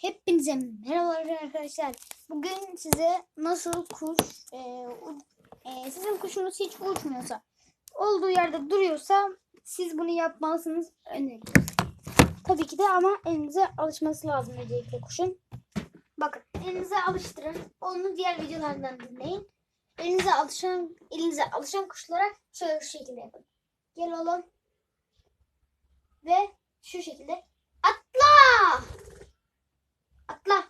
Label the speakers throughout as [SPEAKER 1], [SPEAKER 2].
[SPEAKER 1] Hepinize merhabalar arkadaşlar. Bugün size nasıl kuş, e, e, sizin kuşunuz hiç uçmuyorsa, olduğu yerde duruyorsa siz bunu yapmalısınız öneririm. Tabii ki de ama elinize alışması lazım öncelikle kuşun. Bakın elinize alıştırın. Onu diğer videolardan dinleyin. Elinize alışan, elinize alışan kuşlara şöyle şu şekilde yapın. Gel oğlum. Ve şu şekilde atla. Atla.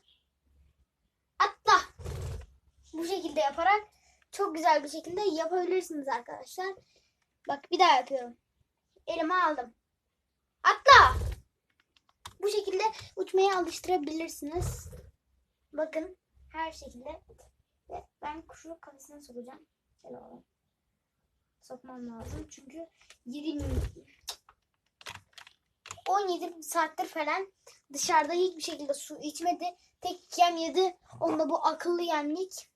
[SPEAKER 1] Atla. Bu şekilde yaparak çok güzel bir şekilde yapabilirsiniz arkadaşlar. Bak bir daha yapıyorum. Elime aldım. Atla. Bu şekilde uçmaya alıştırabilirsiniz. Bakın her şekilde. Ve ben kuşu kafesine sokacağım. Şöyle oğlum. Sokmam lazım çünkü 7 17 saattir falan dışarıda hiçbir şekilde su içmedi. Tek yem yedi. Onda bu akıllı yemlik.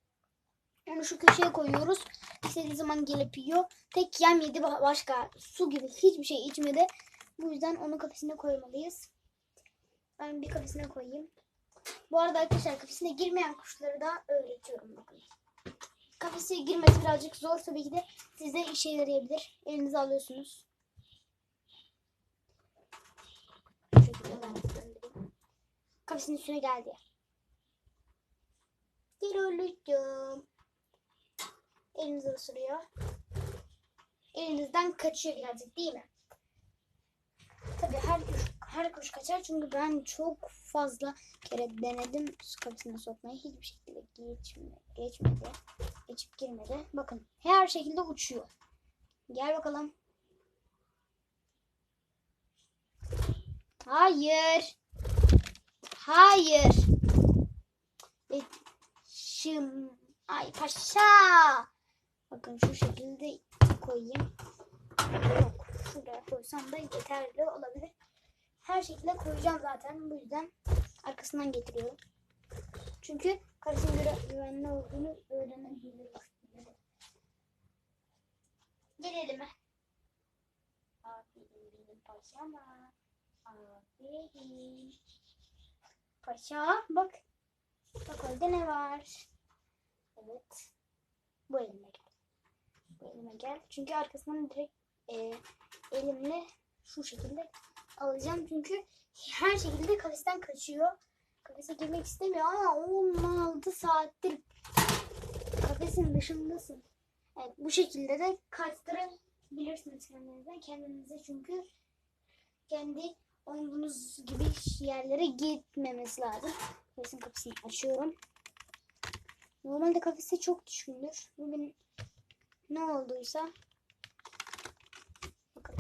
[SPEAKER 1] Onu şu köşeye koyuyoruz. İstediği zaman gelip yiyor. Tek yem yedi ba- başka su gibi hiçbir şey içmedi. Bu yüzden onu kafesine koymalıyız. Ben bir kafesine koyayım. Bu arada arkadaşlar kafesine girmeyen kuşları da öğretiyorum bakın. Kafese girmesi birazcık zor tabii ki de size işe yarayabilir. Elinize alıyorsunuz. Kafesin üstüne geldi. Gel oğlum. Elinizi ısırıyor. Elinizden kaçıyor birazcık değil mi? Tabii her her kuş kaçar çünkü ben çok fazla kere denedim su kafesine sokmayı. Hiçbir şekilde geçme, geçmedi. Geçip girmedi. Bakın her şekilde uçuyor. Gel bakalım. Hayır. Hayır. Şım. Ay paşa. Bakın şu şekilde koyayım. Yok. Şuraya koysam da yeterli olabilir. Her şekilde koyacağım zaten. Bu yüzden arkasından getiriyorum. Çünkü karısının göre güvenli olduğunu öğrenebiliriz. Gelelim. Aferin benim paşama. Aferin. Paşa bak. Bak orada ne var? Evet. Bu elime Bu elime gel. Çünkü arkasından direkt e, elimle şu şekilde alacağım. Çünkü her şekilde kafesten kaçıyor. Kafese girmek istemiyor ama 16 saattir kafesin dışındasın. Evet, bu şekilde de kaçtırabilirsiniz kendinize. Kendinize çünkü kendi olduğunuz gibi yerlere gitmemesi lazım. Kafesin kapısını açıyorum. Normalde kafese çok düşkündür. Bugün ne olduysa bakın.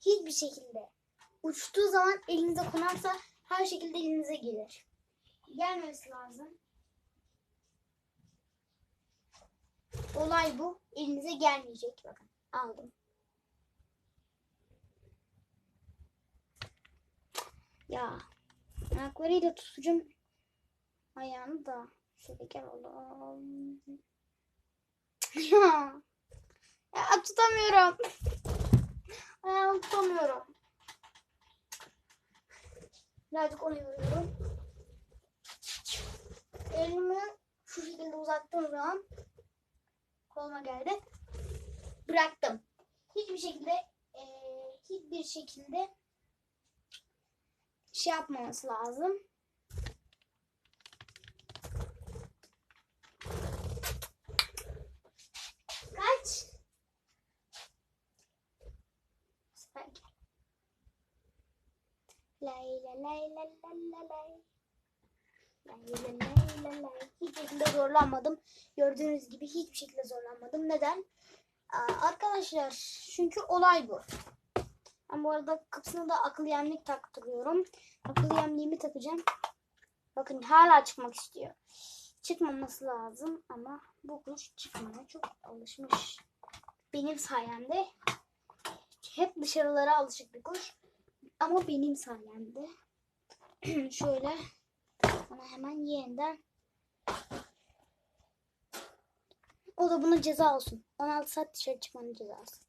[SPEAKER 1] Hiçbir şekilde uçtuğu zaman elinize konarsa her şekilde elinize gelir. Gelmesi lazım. Olay bu. Elinize gelmeyecek. Bakın aldım. Ya ayaklarıyla tutacağım ayağını da. Şöyle gel oğlum. ya. tutamıyorum. Ayağımı tutamıyorum. Birazcık onu yoruyorum. Elimi şu şekilde uzattığım zaman koluma geldi. Bıraktım. Hiçbir şekilde eee, hiçbir şekilde şey yapmaması lazım. Lay la lay la la la lay. Lay la lay la lay. Hiç şekilde zorlanmadım. Gördüğünüz gibi hiçbir şekilde zorlanmadım. Neden? Arkadaşlar çünkü olay bu. Ben bu arada kapısına da akıllı yemlik taktırıyorum. Akıllı yemliğimi takacağım. Bakın hala çıkmak istiyor. Çıkmaması lazım ama bu kuş çıkmaya çok alışmış. Benim sayemde. Hep dışarılara alışık bir kuş. Ama benim sayemde. Şöyle ona hemen yeniden o da buna ceza olsun. 16 saat dışarı çıkmanın cezası.